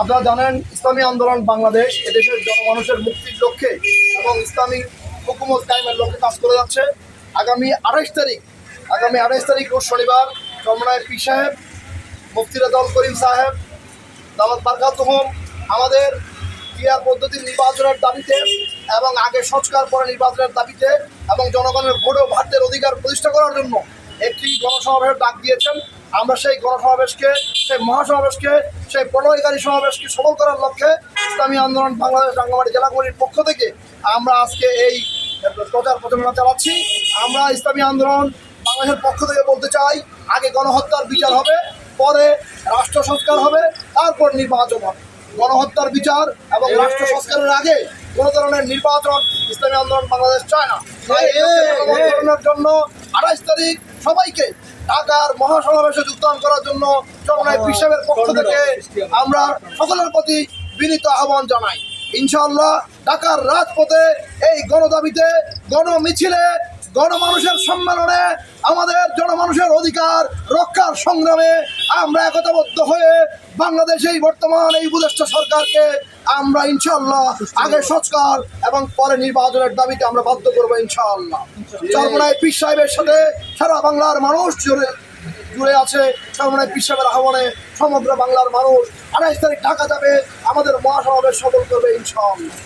আপনারা জানেন, ইসলামী আন্দোলন বাংলাদেশ এদেশের জনমানুষের মুক্তির লক্ষ্যে এবং ইসলামী হুকুমত কায়েমের লক্ষ্যে কাজ করে যাচ্ছে। আগামী আঠাইশ তারিখ, আগামী আঠাইশ তারিখ রোজ শনিবার চরমনায় পি সাহেব, মুফতি রেজাউল করিম সাহেব, দামাত বারকাতুহম আমাদের ক্রিয়া পদ্ধতির নির্বাচনের দাবিতে এবং আগে সংস্কার পরে নির্বাচনের দাবিতে এবং জনগণের ভোট ও ভাতের অধিকার প্রতিষ্ঠা করার জন্য একটি গণসমাবেশের ডাক দিয়েছেন। আমরা সেই গণসমাবেশকে সেই মহাসমাবেশকে সেই প্রণয়কারী সমাবেশকে সফল করার লক্ষ্যে ইসলামী আন্দোলন বাংলাদেশ রাঙ্গামাটি জেলা কমিটির পক্ষ থেকে আমরা আজকে এই প্রচার প্রচারণা চালাচ্ছি। আমরা ইসলামী আন্দোলন বাংলাদেশের পক্ষ থেকে বলতে চাই আগে গণহত্যার বিচার হবে পরে রাষ্ট্র সংস্কার হবে তারপর নির্বাচন হবে। গণহত্যার বিচার এবং রাষ্ট্র সংস্কারের আগে কোনো ধরনের নির্বাচন ইসলামী আন্দোলন বাংলাদেশ চায় না। তাই জন্য আঠাইশ তারিখ সবাইকে ঢাকার মহাসমাবেশে যোগদান করার জন্য চরমনায় বিশ্বের পক্ষ থেকে আমরা সকলের প্রতি বিনীত আহ্বান জানাই। ইনশাআল্লাহ ঢাকার রাজপথে এই গণদাবিতে গণমিছিলে গণমানুষের সম্মেলনে আমাদের জনমানুষের অধিকার রক্ষার সংগ্রামে আমরা একতাবদ্ধ হয়ে বাংলাদেশে এই বর্তমান এই উপদেষ্টা সরকারকে আমরা ইনশাল্লাহ আগে সংস্কার এবং পরে নির্বাচনের দাবিতে আমরা বাধ্য করব ইনশাআল্লাহ। চরমনায় পীর সাহেবের সাথে সারা বাংলার মানুষ জুড়ে জুড়ে আছে চরমনায় পীর সাহেবের আহ্বানে সমগ্র বাংলার মানুষ। আঠাইশ তারিখ ঢাকা যাবে, আমাদের মহাসমাবেশ সফল করবে ইনশাআল্লাহ।